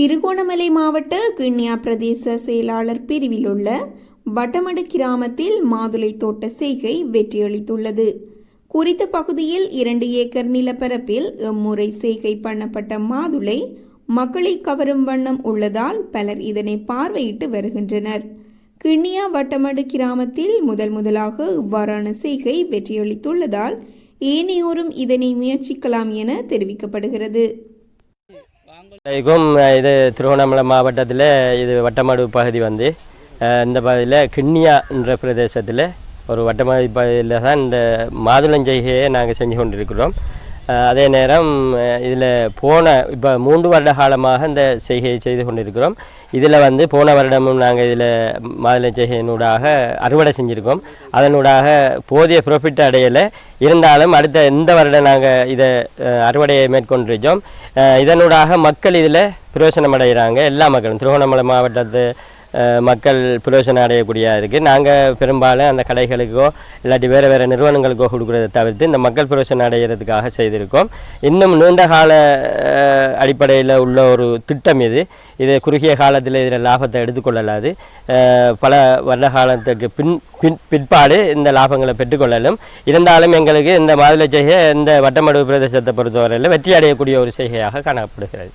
திருகோணமலை மாவட்ட கிண்ணியா பிரதேச செயலாளர் பிரிவில் உள்ள வட்டமடு கிராமத்தில் மாதுளை தோட்ட செய்கை வெற்றியளித்துள்ளது. குறித்த பகுதியில் இரண்டு ஏக்கர் நிலப்பரப்பில் இம்முறை செய்கை பண்ணப்பட்ட மாதுளை மக்களை கவரும் வண்ணம் உள்ளதால் பலர் இதனை பார்வையிட்டு வருகின்றனர். கிண்ணியா வட்டமடு கிராமத்தில் முதல் முதலாக இவ்வாறான செய்கை வெற்றியளித்துள்ளதால் ஏனையோரும் இதனை முயற்சிக்கலாம் என தெரிவிக்கப்படுகிறது. இதுக்கும் இது திருவண்ணாமலை மாவட்டத்தில் இது வட்டமாடு பகுதி வந்து அஹ், இந்த பகுதியில் கிண்ணியா என்ற பிரதேசத்தில் ஒரு வட்டமாடு பகுதியில் தான் இந்த மாதுளஞ்செய்கையை நாங்கள் செஞ்சு கொண்டிருக்கிறோம். அதே நேரம் இதில் போன இப்போ மூன்று வருட காலமாக இந்த செய்கையை செய்து கொண்டிருக்கிறோம். இதில் வந்து போன வருடமும் நாங்கள் இதில் மாதுளை செய்கையினூடாக அறுவடை செஞ்சுருக்கோம். அதனூடாக போதிய ப்ராஃபிட் அடையலை. இருந்தாலும் அடுத்த இந்த வருடம் நாங்கள் இதை அறுவடையை மேற்கொண்டிருக்கோம் இதனூடாக மக்கள் இதில் பிரயோசனம் அடைகிறாங்க எல்லா மக்களும். திருவண்ணாமலை மாவட்டத்து மக்கள் பிரயோஜனம் அடையக்கூடியதாக இருக்குது நாங்கள் பெரும்பாலும் அந்த கடைகளுக்கோ இல்லாட்டி வேறு வேறு நிறுவனங்களுக்கோ கொடுக்குறதை தவிர்த்து இந்த மக்கள் பிரயோஜனம் அடைகிறதுக்காக செய்திருக்கோம். இன்னும் நீண்ட கால அடிப்படையில் உள்ள ஒரு திட்டம் இது. இது குறுகிய காலத்தில் இதில் லாபத்தை எடுத்துக்கொள்ளலாது. பல வருட காலத்துக்கு பின் பின் பிற்பாடு இந்த லாபங்களை பெற்றுக்கொள்ளலும். இருந்தாலும் எங்களுக்கு இந்த மாதுளை செய்கை இந்த வட்டமடுவு பிரதேசத்தை பொறுத்தவரையில் வெற்றி அடையக்கூடிய ஒரு செய்கையாக காணப்படுகிறது.